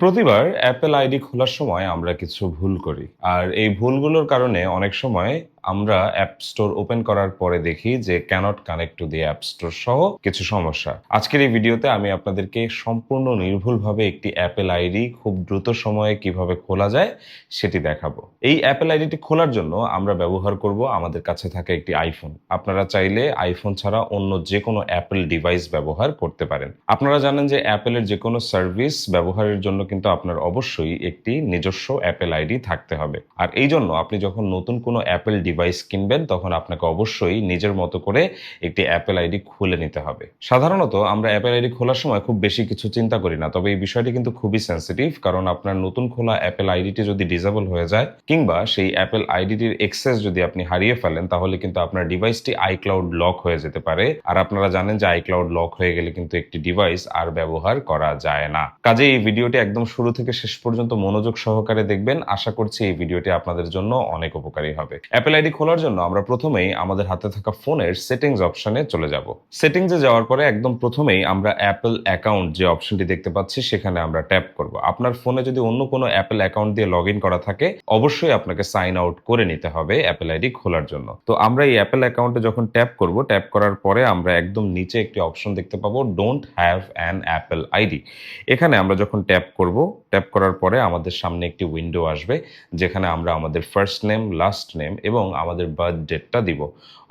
প্রতিবার Apple ID খোলার সময় আমরা কিছু ভুল করি। আর এই ভুলগুলোর কারণে অনেক সময় আমরা অ্যাপ স্টোর ওপেন করার পরে দেখি যে cannot connect to the app store সহ কিছু সমস্যা। আজকের এই ভিডিওতে আমি আপনাদেরকে সম্পূর্ণ নির্ভুলভাবে একটি অ্যাপেল আইডি খুব দ্রুত সময়ে কীভাবে খোলা যায় সেটি দেখাবো। এই অ্যাপেল আইডিটি খোলার জন্য আমরা ব্যবহার করব আমাদের কাছে থাকা একটি আইফোন আপনারা চাইলে আইফোন ছাড়া অন্য যে কোনো অ্যাপেল ডিভাইস ব্যবহার করতে পারেন। আপনারা জানেন যে অ্যাপেলের যে কোনো সার্ভিস ব্যবহারের জন্য কিন্তু আপনার অবশ্যই একটি নিজস্ব অ্যাপেল আইডি থাকতে হবে। আর এই জন্য আপনি যখন নতুন কোনো অ্যাপেল ডিভাইস কিনবেন, তখন আপনাকে অবশ্যই নিজের মতো করে একটি অ্যাপেল আইডি খুলে নিতে হবে। সাধারণত আমরা অ্যাপেল আইডি খোলার সময় খুব বেশি কিছু চিন্তা করি না, তবে এই বিষয়টি কিন্তু খুবই সেন্সিটিভ কারণ আপনার নতুন খোলা অ্যাপেল আইডিটি যদি ডিসেবল হয়ে যায়, কিংবা সেই অ্যাপেল আইডিটির এক্সেস যদি আপনি হারিয়ে ফেলেন, তাহলে কিন্তু আপনার ডিভাইসটি আইক্লাউড লক হয়ে যেতে পারে। আর আপনারা জানেন যে আইক্লাউড লক হয়ে গেলে কিন্তু একটি ডিভাইস আর ব্যবহার করা যায় না। কাজে এই ভিডিওটি একদম শুরু থেকে শেষ পর্যন্ত মনোযোগ সহকারে দেখবেন। আশা করছি এই ভিডিওটি আপনাদের জন্য অনেক উপকারী হবে। অ্যাপেল আইডি খোলার জন্য আমরা প্রথমেই আমাদের হাতে থাকা ফোনের সেটিংস অপশনে চলে যাব। সেটিংসে যাওয়ার পরে একদম প্রথমেই আমরা অ্যাপেল অ্যাকাউন্ট যে অপশনটি দেখতে পাচ্ছি সেখানে আমরা ট্যাপ করব। আপনার ফোনে যদি অন্য কোনো অ্যাপেল অ্যাকাউন্ট দিয়ে লগ করা থাকে, অবশ্যই আপনাকে সাইন আউট করে নিতে হবে অ্যাপেল আইডি খোলার জন্য। তো আমরা এই অ্যাপেল অ্যাকাউন্টে যখন ট্যাপ করব, ট্যাপ করার পরে আমরা একদম নিচে একটি অপশন দেখতে পাবো don't have an Apple ID এখানে আমরা যখন ট্যাপ করব ট্যাপ করার পরে আমাদের সামনে একটি উইন্ডো আসবে, যেখানে আমরা আমাদের ফার্স্ট নেম লাস্ট নেম এবং আমাদের বার্থ ডেটটা দিব।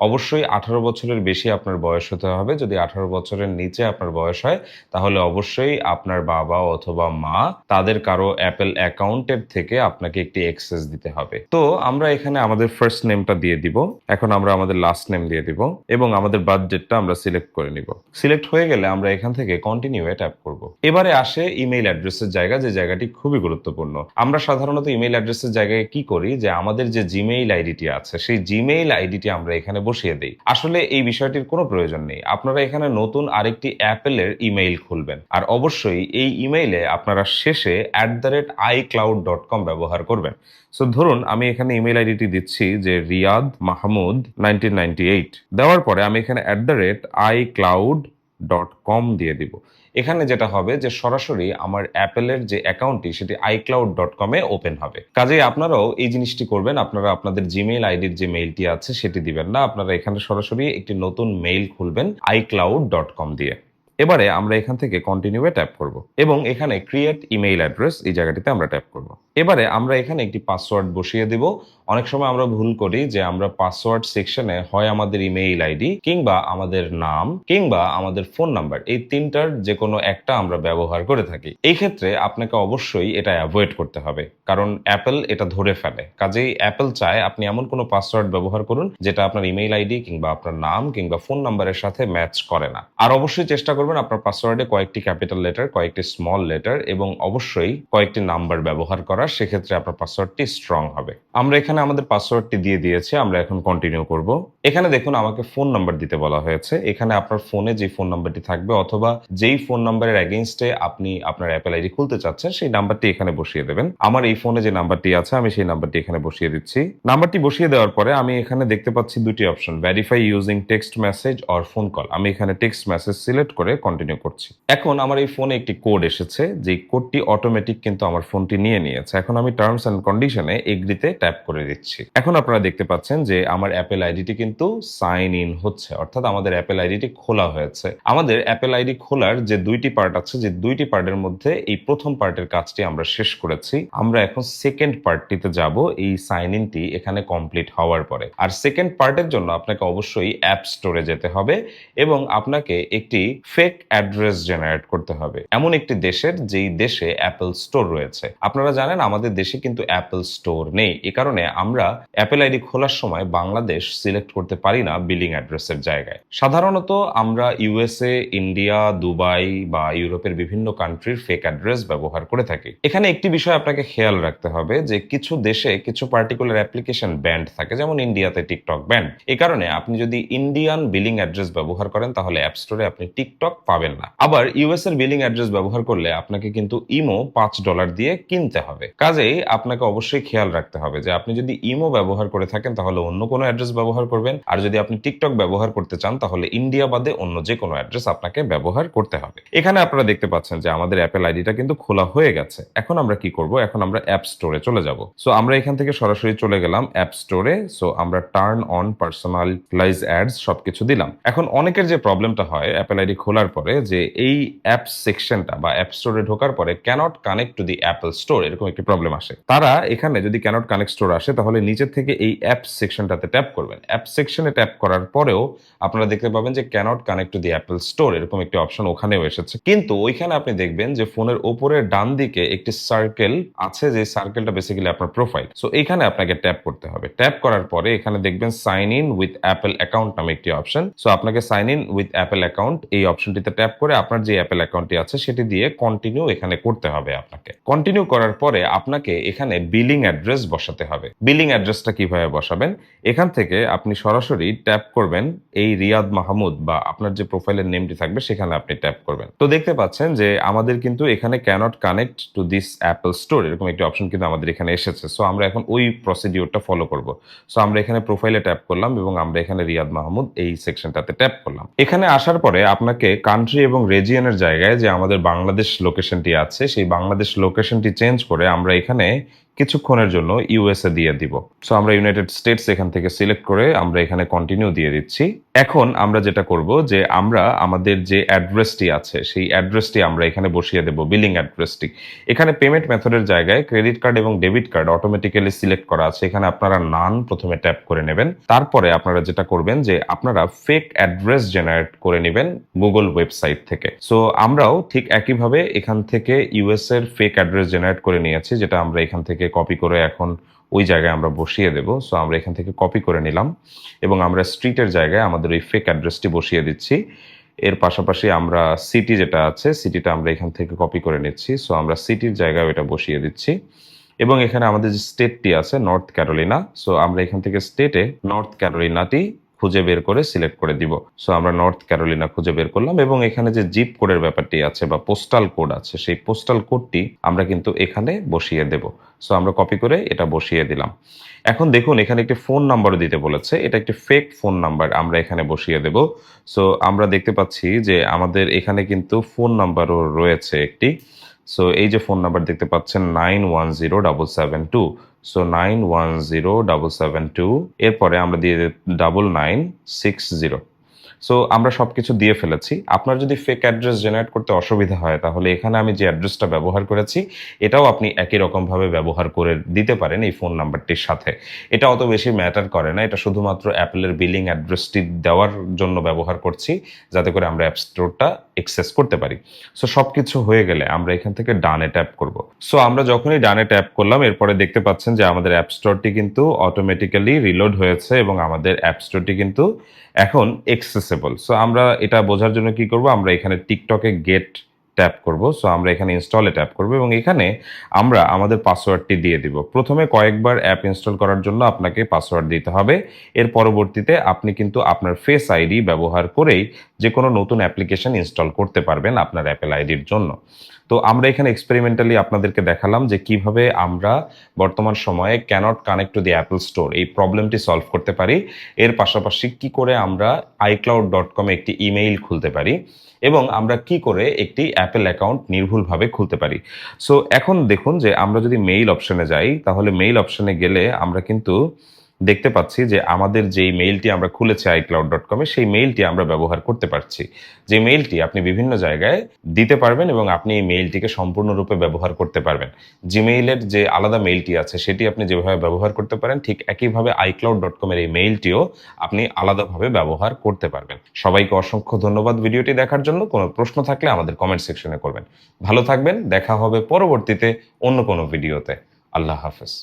অবশ্যই আঠারো বছরের বেশি আপনার বয়স হতে হবে। যদি আঠারো বছরের নিচে আপনার বয়স হয়, তাহলে অবশ্যই আপনার বাবা অথবা মা তাদের কারও অ্যাপেল অ্যাকাউন্টের থেকে আপনাকে একটি এক্সেস দিতে হবে। তো আমরা এখানে আমাদের ফার্স্ট নেমটা দিয়ে দিব। এখন আমরা আমাদের লাস্ট নেম দিয়ে দিব এবং আমাদের বার্থ ডেটটা আমরা সিলেক্ট করে নিব। সিলেক্ট হয়ে গেলে আমরা এখান থেকে কন্টিনিউ এ ট্যাপ করব। এবারে আসে ইমেইল অ্যাড্রেসের জায়গা, যে জায়গাটি খুবই গুরুত্বপূর্ণ। আমরা সাধারণত ইমেইল অ্যাড্রেসের জায়গায় কি করি? যে আমাদের যে জিমেইল আইডিটি আছে, সেই জিমেইল আইডিটি আমরা এখানে বসিয়ে দিই। আসলে এই বিষয়টির কোনো প্রয়োজন নেই। আপনারা এখানে নতুন আরেকটি অ্যাপেলের ইমেইল খুলবেন। আর অবশ্যই এই ইমেইলে আপনারা শেষে at the rate iCloud dot com ব্যবহার করবেন। সো ধরুন আমি এখানে ইমেইল আইডিটি দিচ্ছি যে রিয়াদ মাহমুদ নাইনটিন দেওয়ার পরে আমি এখানে at the rate iCloud dot com দিয়ে দিব। এখানে যেটা হবে যে সরাসরি আমার অ্যাপেলের যে অ্যাকাউন্টটি, সেটি আইক্লাউড ডট কমে ওপেন হবে। কাজেই আপনারাও এই জিনিসটি করবেন। আপনারা আপনাদের জিমেইল আইডির যে মেইলটি আছে, সেটি দিবেন না। আপনারা এখানে সরাসরি একটি নতুন মেইল খুলবেন আইক্লাউড ডট কম দিয়ে। এবারে আমরা এখান থেকে কন্টিনিউয়ে ট্যাপ করব এবং এখানে ক্রিয়েট ইমেইল অ্যাড্রেস এই জায়গাটিতে আমরা ট্যাপ করব। এবারে আমরা এখানে একটি পাসওয়ার্ড বসিয়ে দেব। অনেক সময় আমরা ভুল করি যে আমরা পাসওয়ার্ড সেকশনে হয় আমাদের ইমেইল আইডি কিংবা আমাদের নাম কিংবা আমাদের ফোন নাম্বার এই তিনটার যে কোনো একটা আমরা ব্যবহার করে থাকি। এই ক্ষেত্রে আপনাকে অবশ্যই এটা অ্যাভয়েড করতে হবে। কারণ অ্যাপেল এটা ধরে ফেলে। কাজেই অ্যাপেল চায় আপনি এমন কোনো পাসওয়ার্ড ব্যবহার করুন যেটা আপনার ইমেইল আইডি কিংবা আপনার নাম কিংবা ফোন নাম্বারের সাথে ম্যাচ করে না। আর অবশ্যই চেষ্টা করবেন আপনার পাসওয়ার্ডে কয়েকটি ক্যাপিটাল লেটার কয়েকটি স্মল লেটার এবং অবশ্যই কয়েকটি নাম্বার ব্যবহার করা, সেক্ষেত্রে আপনার পাসওয়ার্ডটি স্ট্রং হবে। আমরা এখানে আমাদের পাসওয়ার্ডটি দিয়ে দিয়েছি, আমরা এখন কন্টিনিউ করব। এখানে দেখুন আমাকে ফোন নাম্বার দিতে বলা হয়েছে। এখানে আপনার ফোনে যে ফোন নাম্বারটি থাকবে অথবা যেই ফোন নাম্বারের এগেনস্টে আপনি আপনার অ্যাপেল আইডি খুলতে চাচ্ছেন, সেই নাম্বারটি এখানে বসিয়ে দেবেন। আমার এই ফোনে যে নাম্বারটি আছে, আমি সেই নাম্বারটি এখানে বসিয়ে দিচ্ছি। নাম্বারটি বসিয়ে দেওয়ার পরে আমি এখানে দেখতে পাচ্ছি দুটি option verify using text message or phone call আমি এখানে টেক্সট মেসেজ সিলেক্ট করে কন্টিনিউ করছি। এখন আমার এই ফোনে একটি কোড এসেছে যে কোডটি অটোমেটিক কিন্তু আমার ফোনটি নিয়ে নিয়েছে। এখন আমি টার্মস অ্যান্ড কন্ডিশনে এগ্রিতে ট্যাপ করে দিচ্ছি। এখন আপনারা দেখতে পাচ্ছেন যে আমার অ্যাপেল আইডিটি কিন্তু সাইন ইন হচ্ছে, অর্থাৎ আমাদের অ্যাপেল আইডিটি খোলা হয়েছে। আমাদের অ্যাপেল আইডি খোলার যে দুইটি পার্ট আছে, যে দুইটি পার্টের মধ্যে এই প্রথম পার্টের কাজটি আমরা শেষ করেছি। আমরা এখন সেকেন্ড পার্টটিতে যাব, এই সাইন ইনটি এখানে কমপ্লিট হওয়ার পরে। আর সেকেন্ড পার্টের জন্য আপনাকে অবশ্যই অ্যাপ স্টোরে যেতে হবে এবং আপনাকে একটি ফেক অ্যাড্রেস জেনারেট করতে হবে। এমন একটি দেশের যেই দেশে অ্যাপেল স্টোর রয়েছে। আপনারা জানেন আমাদের দেশে কিন্তু অ্যাপেল স্টোর নেই। এ কারণে আমরা অ্যাপেল আইডি খোলার সময় বাংলাদেশ সিলেক্ট করতে পারি না বিলিং অ্যাড্রেসের জায়গায়। সাধারণত আমরা ইউএসএ ইন্ডিয়া দুবাই বা ইউরোপের বিভিন্ন কান্ট্রির ফেক অ্যাড্রেস ব্যবহার করে থাকি। এখানে একটি বিষয় আপনাকে খেয়াল রাখতে হবে যে কিছু দেশে কিছু পার্টিকুলার অ্যাপ্লিকেশন ব্যান্ড থাকে, যেমন ইন্ডিয়াতে টিকটক ব্যান্ড এই কারণে আপনি যদি ইন্ডিয়ান বিলিং অ্যাড্রেস ব্যবহার করেন, তাহলে অ্যাপ স্টোরে আপনি টিকটক পাবেন না। আবার ইউএস এর বিলিং অ্যাড্রেস ব্যবহার করলে আপনাকে কিন্তু ইমো পাঁচ ডলার দিয়ে কিনতে হবে। কাজেই আপনাকে অবশ্যই খেয়াল রাখতে হবে যে আপনি যদি ইমো ব্যবহার করে থাকেন তাহলে অন্য কোনো অ্যাড্রেস ব্যবহার করবেন। আর যদি আপনি টিকটক ব্যবহার করতে চান তাহলে ইন্ডিয়া বাদে অন্য যে কোনো অ্যাড্রেস আপনাকে ব্যবহার করতে হবে। এখানে আপনারা দেখতে পাচ্ছেন যে আমাদের অ্যাপেল আইডিটা কিন্তু খোলা হয়ে গেছে। এখন আমরা কি করব? এখন আমরা অ্যাপ স্টোরে চলে যাব। সো আমরা এখান থেকে সরাসরি চলে গেলাম অ্যাপ স্টোরে সো আমরা টার্ন অন পার্সোনালাইজ অ্যাডস সবকিছু দিলাম। এখন অনেকের যে প্রবলেমটা হয় অ্যাপেল আইডি খোলার পরে যে এই অ্যাপ সেকশনটা বা অ্যাপ স্টোরে ঢোকার পরে cannot connect to the Apple store এরকম একটি প্রবলেম আসে। তারা এখানে যদি ক্যানট কানেক্ট স্টোর আসে, তাহলে নিচের থেকে এই অ্যাপ সেকশনটাতে ট্যাপ করবেন। অ্যাপ সেকশনে ট্যাপ করার পরেও আপনারা দেখতে পাবেন যে cannot connect to the Apple store এরকম একটি অপশন ওখানেও এসেছে। কিন্তু ওইখানে আপনি দেখবেন যে ফোনের উপরের ডান দিকে একটি সার্কেল আছে যে সার্কেলটা বেসিক্যালি আপনার প্রোফাইল সো এখানে আপনাকে ট্যাপ করতে হবে। ট্যাপ করার পরে এখানে দেখবেন sign in with Apple account নামে একটি অপশন সো আপনাকে sign in with Apple account এই অপশনটিতে ট্যাপ করে আপনার যে অ্যাপেল অ্যাকাউন্টটি আছে, সেটি দিয়ে কন্টিনিউ এখানে করতে হবে আপনাকে। কন্টিনিউ করার পরে আপনাকে এখানে বিলিং অ্যাড্রেস বসাতে হবে। বিলিং অ্যাড্রেসটা কীভাবে বসাবেন? এখান থেকে আপনি সরাসরি ট্যাপ করবেন এই রিয়াদ মাহমুদ বা আপনার যে প্রোফাইলের নেমটি থাকবে, সেখানে আপনি ট্যাপ করবেন। তো দেখতে পাচ্ছেন যে আমাদের কিন্তু এখানে cannot connect to this Apple store এরকম একটি অপশন কিন্তু আমাদের এখানে এসেছে। সো আমরা এখন ওই প্রসিডিওরটা ফলো করব। সো আমরা এখানে প্রোফাইলে ট্যাপ করলাম এবং আমরা এখানে রিয়াদ মাহমুদ এই সেকশনটাতে ট্যাপ করলাম। এখানে আসার পরে আপনাকে কান্ট্রি এবং রেজিয়নের জায়গায় যে আমাদের বাংলাদেশ লোকেশনটি আছে, সেই বাংলাদেশ লোকেশনটি চেঞ্জ করে আমরা এখানে কিছুক্ষণের জন্য ইউএসএ দিয়ে দিব। সো আমরা ইউনাইটেড স্টেটস এখান থেকে সিলেক্ট করে আমরা এখানে কন্টিনিউ দিয়ে দিচ্ছি। এখন আমরা যেটা করব যে আমরা আমাদের যে অ্যাড্রেসটি আছে, সেই অ্যাড্রেসটি আমরা এখানে বসিয়ে দেব বিলিং অ্যাড্রেসটি এখানে পেমেন্ট মেথডের জায়গায় ক্রেডিট কার্ড এবং ডেবিট কার্ড অটোমেটিক্যালি সিলেক্ট করা আছে। এখানে আপনারা নান প্রথমে ট্যাপ করে নেবেন। তারপরে আপনারা যেটা করবেন যে আপনারা ফেক অ্যাড্রেস জেনারেট করে নেবেন গুগল ওয়েবসাইট থেকে। সো আমরাও ঠিক একইভাবে এখান থেকে ইউএস এর ফেক অ্যাড্রেস জেনারেট করে নিয়েছি, যেটা আমরা এখান থেকে কপি করে এখন ওই জায়গায় আমরা বসিয়ে দেব। সো আমরা এখান থেকে কপি করে নিলাম এবং আমরা স্ট্রিটের জায়গায় আমাদের ওই ফেক অ্যাড্রেসটি বসিয়ে দিচ্ছি। এর পাশাপাশি আমরা সিটি যেটা আছে সিটিটা আমরা এখান থেকে কপি করে নিচ্ছি। সো আমরা সিটির জায়গায় ওটা বসিয়ে দিচ্ছি। এবং এখানে আমাদের যে স্টেটটি আছে নর্থ ক্যারোলিনা সো আমরা এখান থেকে স্টেটে নর্থ ক্যারোলিনাটি খুঁজে বের করে সিলেক্ট করে দিব। সো আমরা নর্থ ক্যারোলিনা খুঁজে বের করলাম এবং এখানে যে জিপ কোডের ব্যাপারটি আছে বা পোস্টাল কোড আছে, সেই পোস্টাল কোডটি আমরা কিন্তু এখানে বসিয়ে দেব। সো আমরা কপি করে এটা বসিয়ে দিলাম। এখন দেখুন, এখানে একটি ফোন নাম্বারও দিতে বলেছে। এটা একটি ফেক ফোন নাম্বার আমরা এখানে বসিয়ে দেব। সো আমরা দেখতে পাচ্ছি যে আমাদের এখানে কিন্তু ফোন নাম্বারও রয়েছে একটি। সো এই যে ফোন নাম্বার দেখতে পাচ্ছেন nine one zero double seven two so nine one zero double seven two এরপরে আমরা দিয়ে double nine six zero so আমরা সবকিছু দিয়ে ফেলেছি। আপনার যদি ফেক অ্যাড্রেস জেনারেট করতে অসুবিধা হয়, তাহলে এখানে আমি যে অ্যাড্রেসটা ব্যবহার করেছি, এটাও আপনি একই রকমভাবে ব্যবহার করে দিতে পারেন এই ফোন নাম্বারটির সাথে। এটা অত বেশি ম্যাটার করে না। এটা শুধুমাত্র অ্যাপেলের বিলিং অ্যাড্রেসটি দেওয়ার জন্য ব্যবহার করছি, যাতে করে আমরা অ্যাপ স্টোরটা এক্সেস করতে পারি। সো সব কিছু হয়ে গেলে আমরা এখান থেকে ডানে ট্যাপ করব। সো আমরা যখনই ডানে ট্যাপ করলাম, এরপরে দেখতে পাচ্ছেন যে আমাদের অ্যাপ স্টোরটি কিন্তু অটোমেটিক্যালি রিলোড হয়েছে এবং আমাদের অ্যাপ স্টোরটি কিন্তু এখন এক্সেসেবল সো আমরা এটা বোঝার জন্য কি করব? আমরা এখানে টিকটকে গেট ট্যাপ করব। সো আমরা এখানে ইনস্টলে ট্যাপ করব এবং এখানে আমরা আমাদের পাসওয়ার্ডটি দিয়ে দিব। প্রথমে কয়েকবার অ্যাপ ইনস্টল করার জন্য আপনাকে পাসওয়ার্ড দিতে হবে। এর পরবর্তীতে আপনি কিন্তু আপনার ফেস আইডি ব্যবহার করেই যে কোনো নতুন অ্যাপ্লিকেশন ইনস্টল করতে পারবেন আপনার অ্যাপেল আইডির জন্য। তো আমরা এখানে এক্সপেরিমেন্টালি আপনাদেরকে দেখালাম যে কীভাবে আমরা বর্তমান সময়ে cannot connect to the Apple store এই প্রবলেমটি সলভ করতে পারি। এর পাশাপাশি কি করে আমরা আইক্লাউড ডট কমে একটি ইমেইল খুলতে পারি এবং আমরা কি করে একটি অ্যাপেল অ্যাকাউন্ট নির্ভুলভাবে খুলতে পারি। সো এখন দেখুন যে আমরা যদি মেইল অপশনে যাই, তাহলে মেইল অপশনে গেলে আমরা কিন্তু দেখতে পাচ্ছি যে আমাদের যেই মেইলটি আমরা খুলেছি আইক্লাউড ডট কমে সেই মেইলটি আমরা ব্যবহার করতে পারছি। যে মেইলটি আপনি বিভিন্ন জায়গায় দিতে পারবেন এবং আপনি এই মেইলটিকে সম্পূর্ণরূপে ব্যবহার করতে পারবেন। জিমেইলের যে আলাদা মেইলটি আছে, সেটি আপনি যেভাবে ব্যবহার করতে পারেন, ঠিক একইভাবে আইক্লাউড ডট কমের এই মেইলটিও আপনি আলাদাভাবে ব্যবহার করতে পারবেন। সবাইকে অসংখ্য ধন্যবাদ ভিডিওটি দেখার জন্য। কোনো প্রশ্ন থাকলে আমাদের কমেন্ট সেকশনে করবেন। ভালো থাকবেন, দেখা হবে পরবর্তীতে অন্য কোনো ভিডিওতে আল্লাহ হাফেজ।